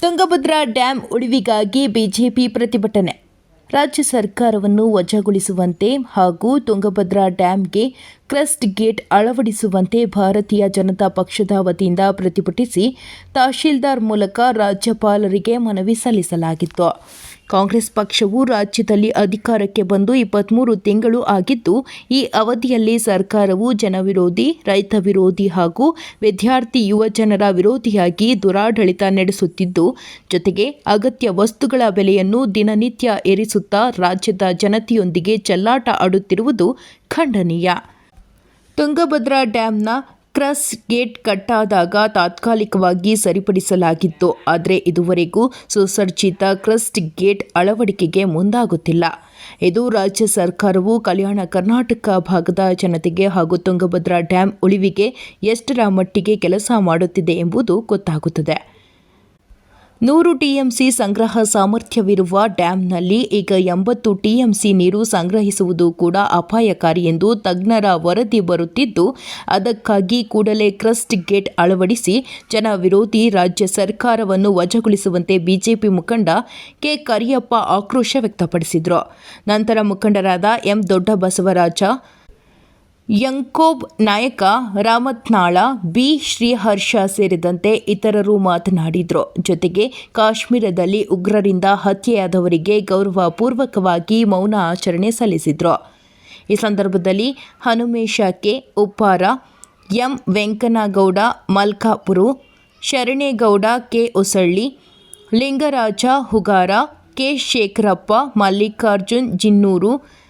Tungabhadra dam ಉಳಿವಿಗಾಗಿ BJP ಪ್ರತಿಭಟನೆ. ರಾಜ್ಯ ಸರ್ಕಾರವನ್ನು ವಜಾಗೊಳಿಸುವಂತೆ ಹಾಗೂ ತುಂಗಭದ್ರಾ ಡ್ಯಾಂಗೆ ಕ್ರಸ್ಟ್ ಗೇಟ್ ಅಳವಡಿಸುವಂತೆ ಭಾರತೀಯ ಜನತಾ ಪಕ್ಷದ ವತಿಯಿಂದ ಪ್ರತಿಭಟಿಸಿ ತಹಶೀಲ್ದಾರ್ ಮೂಲಕ ರಾಜ್ಯಪಾಲರಿಗೆ ಮನವಿ ಸಲ್ಲಿಸಲಾಗಿತ್ತು. ಕಾಂಗ್ರೆಸ್ ಪಕ್ಷವು ರಾಜ್ಯದಲ್ಲಿ ಅಧಿಕಾರಕ್ಕೆ ಬಂದು ಇಪ್ಪತ್ತ್ಮೂರು ತಿಂಗಳು ಆಗಿದ್ದು, ಈ ಅವಧಿಯಲ್ಲಿ ಸರ್ಕಾರವು ಜನವಿರೋಧಿ, ರೈತ ವಿರೋಧಿ ಹಾಗೂ ವಿದ್ಯಾರ್ಥಿ ಯುವಜನರ ವಿರೋಧಿಯಾಗಿ ದುರಾಡಳಿತ ನಡೆಸುತ್ತಿದ್ದು, ಜೊತೆಗೆ ಅಗತ್ಯ ವಸ್ತುಗಳ ಬೆಲೆಯನ್ನು ದಿನನಿತ್ಯ ಏರಿಸುತ್ತಾ ರಾಜ್ಯದ ಜನತೆಯೊಂದಿಗೆ ಚೆಲ್ಲಾಟ ಆಡುತ್ತಿರುವುದು ಖಂಡನೀಯ. ತುಂಗಭದ್ರಾ ಡ್ಯಾಂನ ಕ್ರಸ್ ಗೇಟ್ ಕಟ್ಟಾದಾಗ ತಾತ್ಕಾಲಿಕವಾಗಿ ಸರಿಪಡಿಸಲಾಗಿತ್ತು. ಆದರೆ ಇದುವರೆಗೂ ಸುಸಜ್ಜಿತ ಕ್ರಸ್ಟ್ ಗೇಟ್ ಅಳವಡಿಕೆಗೆ ಮುಂದಾಗುತ್ತಿಲ್ಲ. ಇದು ರಾಜ್ಯ ಸರ್ಕಾರವು ಕಲ್ಯಾಣ ಕರ್ನಾಟಕ ಭಾಗದ ಜನತೆಗೆ ಹಾಗೂ ತುಂಗಭದ್ರಾ ಡ್ಯಾಂ ಉಳಿವಿಗೆ ಎಷ್ಟರ ಮಟ್ಟಿಗೆ ಕೆಲಸ ಮಾಡುತ್ತಿದೆ ಎಂಬುದು ಗೊತ್ತಾಗುತ್ತದೆ. ನೂರು ಟಿಎಂಸಿ ಸಂಗ್ರಹ ಸಾಮರ್ಥ್ಯವಿರುವ ಡ್ಯಾಂನಲ್ಲಿ ಈಗ ಎಂಬತ್ತು ಟಿಎಂಸಿ ನೀರು ಸಂಗ್ರಹಿಸುವುದು ಕೂಡ ಅಪಾಯಕಾರಿ ಎಂದು ತಜ್ಞರ ವರದಿ ಬರುತ್ತಿದ್ದು, ಅದಕ್ಕಾಗಿ ಕೂಡಲೇ ಕ್ರಸ್ಟ್ ಗೇಟ್ ಅಳವಡಿಸಿ ಜನ ವಿರೋಧಿ ರಾಜ್ಯ ಸರ್ಕಾರವನ್ನು ವಜಾಗೊಳಿಸುವಂತೆ ಬಿಜೆಪಿ ಮುಖಂಡ ಕೆ ಕರಿಯಪ್ಪ ಆಕ್ರೋಶ ವ್ಯಕ್ತಪಡಿಸಿದರು. ನಂತರ ಮುಖಂಡರಾದ ಎಂ ದೊಡ್ಡಬಸವರಾಜ ಯಂಕೋಬ್ ನಾಯಕ ರಾಮತ್ನಾಳ, ಬಿ. ಶ್ರೀಹರ್ಷ ಸೇರಿದಂತೆ ಇತರರು ಮಾತನಾಡಿದರು. ಜೊತೆಗೆ ಕಾಶ್ಮೀರದಲ್ಲಿ ಉಗ್ರರಿಂದ ಹತ್ಯೆಯಾದವರಿಗೆ ಗೌರವಪೂರ್ವಕವಾಗಿ ಮೌನ ಆಚರಣೆ ಸಲ್ಲಿಸಿದರು. ಈ ಸಂದರ್ಭದಲ್ಲಿ Hanumesha K Uppara, M. Venkanagowda, Malkapuru, Sharanegowda, K. Usalli Lingaraja Hugara, K. Shekharappa, Mallikarjun Jinnuru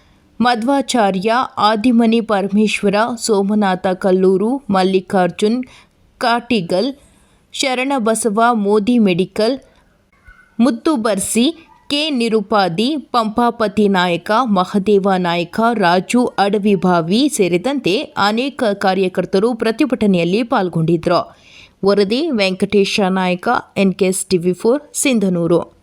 Madhwacharya Adimani Parameshwara, Somanatha Kalluru, Mallikarjun, Katigal, Sharanabasava, Modi medical, Muttubarsi, K Nirupadi, Pampapati Nayaka, Mahadeva Nayaka, Raju ಅಡವಿಭಾವಿ ಸೇರಿದಂತೆ ಅನೇಕ ಕಾರ್ಯಕರ್ತರು ಪ್ರತಿಭಟನೆಯಲ್ಲಿ ಪಾಲ್ಗೊಂಡಿದ್ದರು. ವರದಿ ವೆಂಕಟೇಶ ನಾಯಕ NKS TV four, Sindhanur.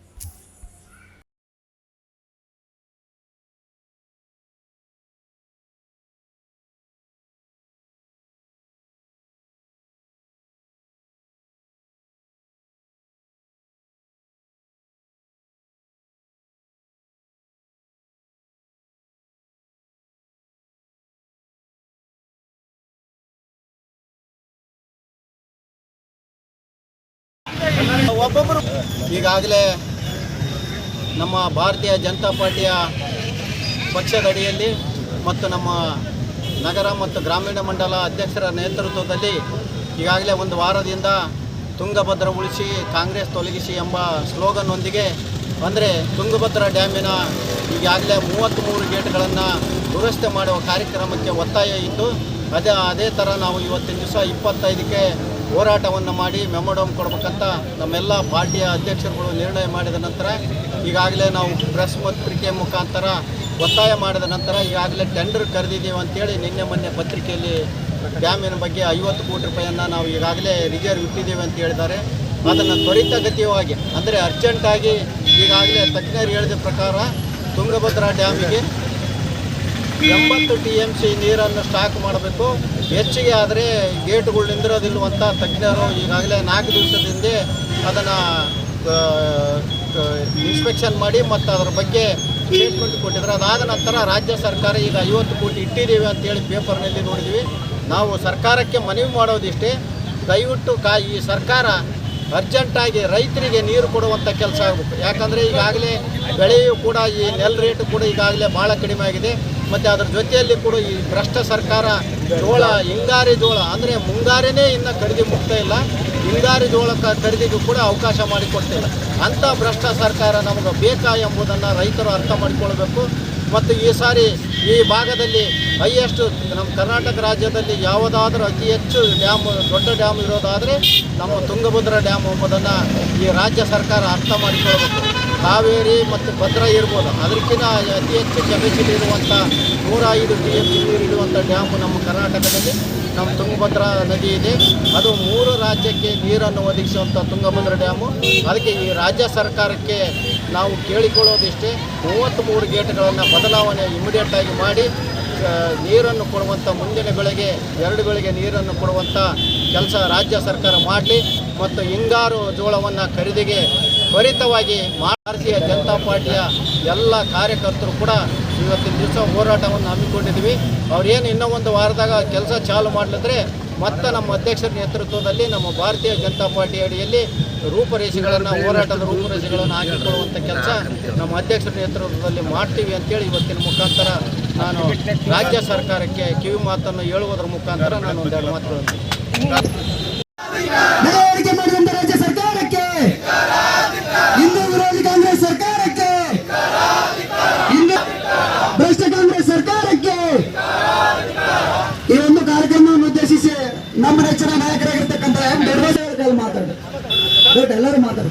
ಒಬ್ಬೊಬ್ಬರು ಈಗಾಗಲೇ ನಮ್ಮ ಭಾರತೀಯ ಜನತಾ ಪಾರ್ಟಿಯ ಪಕ್ಷದಡಿಯಲ್ಲಿ ಮತ್ತು ನಮ್ಮ ನಗರ ಮತ್ತು ಗ್ರಾಮೀಣ ಮಂಡಲ ಅಧ್ಯಕ್ಷರ ನೇತೃತ್ವದಲ್ಲಿ ಈಗಾಗಲೇ ಒಂದು ವಾರದಿಂದ ತುಂಗಭದ್ರ ಉಳಿಸಿ ಕಾಂಗ್ರೆಸ್ ತೊಲಗಿಸಿ ಎಂಬ ಸ್ಲೋಗನ್ನೊಂದಿಗೆ ಅಂದರೆ ತುಂಗಭದ್ರಾ ಡ್ಯಾಮಿನ ಈಗಾಗಲೇ ಮೂವತ್ತ್ಮೂರು ಗೇಟ್ಗಳನ್ನು ದುರಸ್ತಿ ಮಾಡುವ ಕಾರ್ಯಕ್ರಮಕ್ಕೆ ಒತ್ತಾಯ ಇತ್ತು ಅದೇ ಅದೇ ಥರ ನಾವು ಇವತ್ತಿನ ದಿವಸ ಇಪ್ಪತ್ತೈದಕ್ಕೆ ಹೋರಾಟವನ್ನು ಮಾಡಿ ಮೆಮೊಡಮ್ ಕೊಡ್ಬೇಕಂತ ನಮ್ಮೆಲ್ಲ ಪಾರ್ಟಿಯ ಅಧ್ಯಕ್ಷರುಗಳು ನಿರ್ಣಯ ಮಾಡಿದ ನಂತರ, ಈಗಾಗಲೇ ನಾವು ಪ್ರೆಸ್ ಪತ್ರಿಕೆ ಮುಖಾಂತರ ಒತ್ತಾಯ ಮಾಡಿದ ನಂತರ, ಈಗಾಗಲೇ ಟೆಂಡರ್ ಕರೆದಿದ್ದೀವಿ ಅಂತೇಳಿ ನಿನ್ನೆ ಮೊನ್ನೆ ಪತ್ರಿಕೆಯಲ್ಲಿ ಡ್ಯಾಮಿನ ಬಗ್ಗೆ ಐವತ್ತು ಕೋಟಿ ರೂಪಾಯಿಯನ್ನು ನಾವು ಈಗಾಗಲೇ ರಿಸರ್ವ್ ಇಟ್ಟಿದ್ದೇವೆ ಅಂತ ಹೇಳಿದ್ದಾರೆ. ಅದನ್ನು ತ್ವರಿತಗತಿಯವಾಗಿ ಅಂದರೆ ಅರ್ಜೆಂಟಾಗಿ ಈಗಾಗಲೇ ತಜ್ಞರು ಹೇಳಿದ ಪ್ರಕಾರ ತುಂಗಭದ್ರಾ ಡ್ಯಾಮಿಗೆ ಎಂಬತ್ತು ಟಿ ಎಂ ಸಿ ನೀರನ್ನು ಸ್ಟಾಕ್ ಮಾಡಬೇಕು. ಹೆಚ್ಚಿಗೆ ಆದರೆ ಗೇಟ್ಗಳು ನಿಂದಿರೋದಿಲ್ವಂತ ತಜ್ಞರು ಈಗಾಗಲೇ ನಾಲ್ಕು ದಿವಸದಿಂದ ಅದನ್ನು ಇನ್ಸ್ಪೆಕ್ಷನ್ ಮಾಡಿ ಮತ್ತು ಅದರ ಬಗ್ಗೆ ಸ್ಟೇಟ್ಮೆಂಟ್ ಕೊಟ್ಟಿದ್ದಾರೆ ಅದಾದ ನಂತರ ರಾಜ್ಯ ಸರ್ಕಾರ ಈಗ ಐವತ್ತು ಕೋಟಿ ಇಟ್ಟಿದ್ದೀವಿ ಅಂತೇಳಿ ಪೇಪರ್ನಲ್ಲಿ ನೋಡಿದ್ವಿ. ನಾವು ಸರ್ಕಾರಕ್ಕೆ ಮನವಿ ಮಾಡೋದಿಷ್ಟೇ. ದಯವಿಟ್ಟು ಕಾ, ಈ ಸರ್ಕಾರ ಅರ್ಜೆಂಟಾಗಿ ರೈತರಿಗೆ ನೀರು ಕೊಡುವಂಥ ಕೆಲಸ ಆಗಬೇಕು. ಯಾಕಂದರೆ ಈಗಾಗಲೇ ಬೆಳೆಯೂ ಕೂಡ ಈ ನೆಲ್ ರೇಟು ಕೂಡ ಈಗಾಗಲೇ ಭಾಳ ಕಡಿಮೆ ಆಗಿದೆ. ಮತ್ತು ಅದ್ರ ಜೊತೆಯಲ್ಲಿ ಕೂಡ ಈ ಭ್ರಷ್ಟ ಸರ್ಕಾರ ಜೋಳ, ಹಿಂಗಾರಿ ಜೋಳ, ಅಂದರೆ ಮುಂಗಾರಿನೇ ಇನ್ನು ಖರೀದಿ ಮುಕ್ತ ಇಲ್ಲ. ಹಿಂಗಾರಿ ಜೋಳ ಖರೀದಿಗೂ ಕೂಡ ಅವಕಾಶ ಮಾಡಿಕೊಡ್ತಿಲ್ಲ ಅಂಥ ಭ್ರಷ್ಟ ಸರ್ಕಾರ ನಮಗೆ ಬೇಕಾ ಎಂಬುದನ್ನು ರೈತರು ಅರ್ಥ ಮಾಡಿಕೊಳ್ಬೇಕು. ಮತ್ತು ಈ ಸಾರಿ ಈ ಭಾಗದಲ್ಲಿ ಹೈಯೆಸ್ಟ್ ನಮ್ಮ ಕರ್ನಾಟಕ ರಾಜ್ಯದಲ್ಲಿ ಯಾವುದಾದ್ರೂ ಅತಿ ಹೆಚ್ಚು ಡ್ಯಾಮ್, ದೊಡ್ಡ ಡ್ಯಾಮ್ ಇರೋದಾದರೆ ನಮ್ಮ ತುಂಗಭದ್ರಾ ಡ್ಯಾಮ್ ಎಂಬುದನ್ನು ಈ ರಾಜ್ಯ ಸರ್ಕಾರ ಅರ್ಥ ಮಾಡಿಕೊಳ್ಬೇಕು. ಕಾವೇರಿ ಮತ್ತು ಭದ್ರಾ ಇರ್ಬೋದು. ಅದಕ್ಕಿಂತ ಅತಿ ಹೆಚ್ಚು ಕೆಪಾಸಿಟಿ ಇರುವಂಥ ನೂರ ಐದು ಟಿ ಎಂ ಸಿ ನೀರು ಇಡುವಂಥ ಡ್ಯಾಮು ನಮ್ಮ ಕರ್ನಾಟಕದಲ್ಲಿ, ನಮ್ಮ ತುಂಗಭದ್ರಾ ನದಿ ಇದೆ. ಅದು ಮೂರು ರಾಜ್ಯಕ್ಕೆ ನೀರನ್ನು ಒದಗಿಸುವಂಥ ತುಂಗಭದ್ರಾ ಡ್ಯಾಮು ಅದಕ್ಕೆ ಈ ರಾಜ್ಯ ಸರ್ಕಾರಕ್ಕೆ ನಾವು ಕೇಳಿಕೊಳ್ಳೋದಿಷ್ಟೇ ಮೂವತ್ತ್ಮೂರು ಗೇಟ್ಗಳನ್ನು ಬದಲಾವಣೆ ಇಮಿಡಿಯೇಟಾಗಿ ಮಾಡಿ ನೀರನ್ನು ಕೊಡುವಂಥ ಮುಂದಿನ ಬೆಳೆಗೆ, ಎರಡು ಬೆಳೆಗೆ ನೀರನ್ನು ಕೊಡುವಂಥ ಕೆಲಸ ರಾಜ್ಯ ಸರ್ಕಾರ ಮಾಡಲಿ. ಮತ್ತು ಹಿಂಗಾರು ಜೋಳವನ್ನು ಖರೀದಿಗೆ ತ್ವರಿತವಾಗಿ ಭಾರತೀಯ ಜನತಾ ಪಾರ್ಟಿಯ ಎಲ್ಲ ಕಾರ್ಯಕರ್ತರು ಕೂಡ ಇವತ್ತಿನ ದಿವಸ ಹೋರಾಟವನ್ನು ಹಮ್ಮಿಕೊಂಡಿದ್ದೀವಿ. ಅವ್ರೇನು ಇನ್ನೂ ಒಂದು ವಾರದಾಗ ಕೆಲಸ ಚಾಲು ಮಾಡಲಿದ್ರೆ ಮತ್ತೆ ನಮ್ಮ ಅಧ್ಯಕ್ಷರ ನೇತೃತ್ವದಲ್ಲಿ ನಮ್ಮ ಭಾರತೀಯ ಜನತಾ ಪಾರ್ಟಿ ಅಡಿಯಲ್ಲಿ ರೂಪರೇಷೆಗಳನ್ನು, ಹೋರಾಟದ ರೂಪರೇಷೆಗಳನ್ನು ಹಾಕಿಕೊಳ್ಳುವಂಥ ಕೆಲಸ ನಮ್ಮ ಅಧ್ಯಕ್ಷರ ನೇತೃತ್ವದಲ್ಲಿ ಮಾಡ್ತೀವಿ ಅಂತೇಳಿ ಇವತ್ತಿನ ಮುಖಾಂತರ ನಾನು ರಾಜ್ಯ ಸರ್ಕಾರಕ್ಕೆ ಕಿವಿ ಮಾತನ್ನು ಹೇಳುವುದರ ಮುಖಾಂತರ ನಾನು ಒಂದೆರಡು ಮಾತು ಹೇಳ್ತೀನಿ. ಎಲ್ಲರೂ ಮಾತಾಡಿ